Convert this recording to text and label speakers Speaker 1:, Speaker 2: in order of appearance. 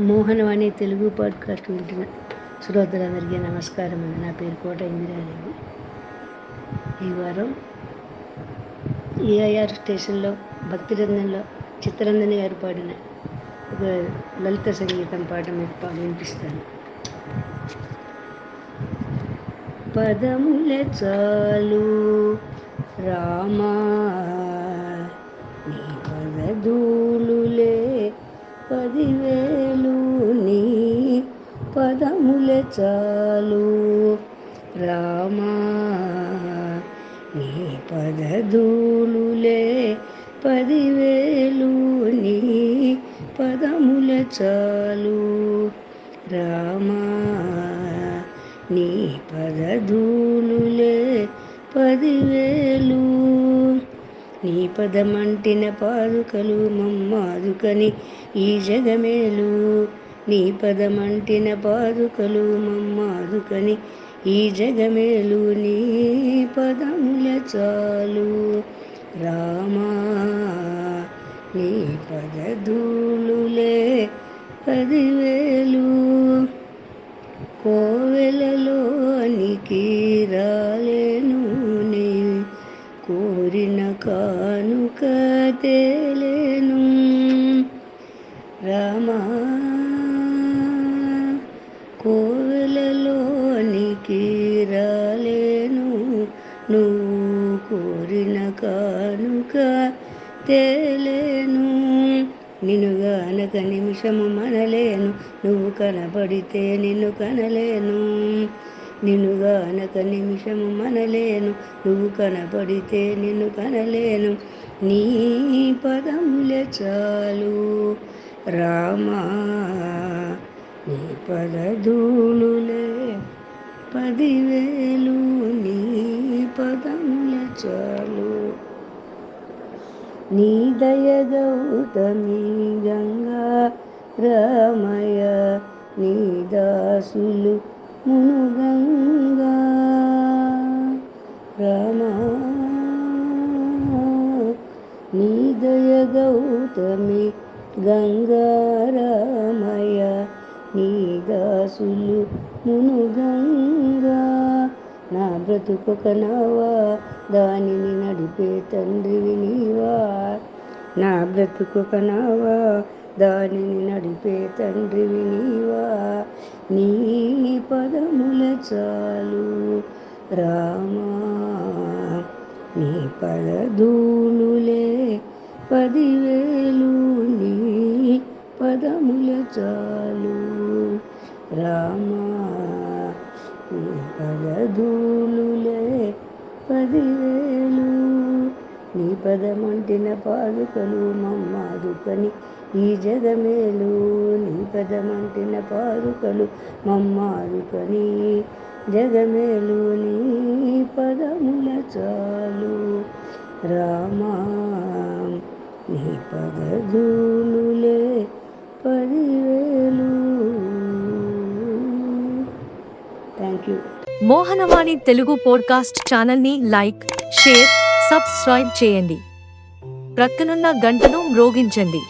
Speaker 1: Mohanavani Telugu podcast వింటున్న శ్రోతలందరికీ నమస్కారం అండి. నా పేరు కోట ఇందిరాదేవి ఈ వారం ఏఐఆర్ స్టేషన్లో భక్తిరంజన్లో చిత్తరంజని గారు పాడిన ఒక లలిత సంగీతం పాట మీకు పాడి వినిపిస్తాను. పదములే చాలు రామా నీ పదూ వేలు నీ పదముల చాలు. రామా నీ పదధూలులే పదివేలు నీ పదముల చాలు. రామా నీ పదధూలులే పదివేలు నీ పదమంటిన పాదుకలు మమ్మాదుకని ఈ జగమేలు. నీ పదమంటిన పాదుకలు మమ్మాదుకని ఈ జగమేలు. నీ పదముల చాలు రామా. నీ పదధూలులే పదివేలు. కోవెలలోనికి రాలేను కానుక తేలేను. రామా కోవెలలోనికి రాలేను. నువ్వు కోరిన కానుక తేలేను. నిన్నుగానక నిమిషము మనలేను. నువ్వు కనబడితే నిన్ను కనలేను. నిన్నుగానక నిమిషము మనలేను. నువ్వు కనబడితే నిన్ను కనలేను. నీ పదములే చాలు. రామా నీ పదధూలులే పదివేలు. నీ పదములే చాలు. నీ దయ గౌతమి గంగా రామయ నీ దాసులు మునుగంగా రామా నీ దయ గౌతమి గంగా రామయ నీ నా బ్రతుకొక నవా దానిని నడిపే తండ్రివి నీవా। నా బ్రతుకొక నవా దానిని నడిపే తండ్రివి నీవా నీ పదముల చాలు రామా. నీ పదధూలులే పదివేలు నీ పదముల చాలు రామా. నీ పదధూలులే పదివేలు నీ పదమంటిన పాదుకలు మమ్మాదుకని ఈ జగమేలు నీ పదమంటిన పాదుకలు మమ్మారుకని జగమేలు నీ పదముల చాలు. రామా నీ పదధూలులే పదివేలు. Thank you
Speaker 2: Mohanavani Telugu podcast ఛానల్ని లైక్ షేర్ సబ్స్క్రైబ్ చేయండి. ప్రక్కనున్న గంటను మ్రోగించండి.